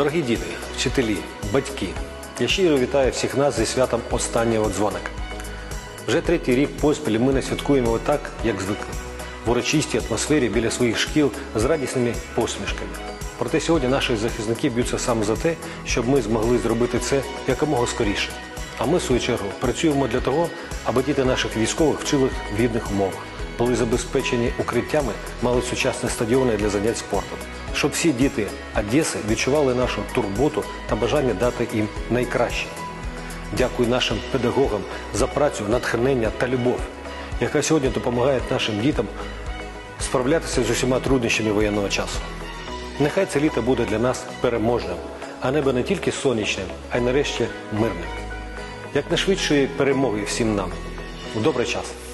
Дорогі діти, вчителі, батьки, я щиро вітаю всіх нас зі святом останнього дзвоника. Вже третій рік поспіль ми не святкуємо так, як звикли, в урочистій атмосфері біля своїх шкіл з радісними посмішками. Проте сьогодні наші захисники б'ються саме за те, щоб ми змогли зробити це якомога скоріше. А ми, в свою чергу, працюємо для того, аби діти наших військових вчили в гідних умовах, були забезпечені укриттями, мали сучасні стадіони для занять спортом, щоб всі діти Одеси відчували нашу турботу та бажання дати їм найкраще. Дякую нашим педагогам за працю, натхнення та любов, яка сьогодні допомагає нашим дітям справлятися з усіма труднощами воєнного часу. Нехай це літо буде для нас переможним, а небо не тільки сонячним, а й нарешті мирним. Як найшвидшої перемоги всім нам. У добрий час!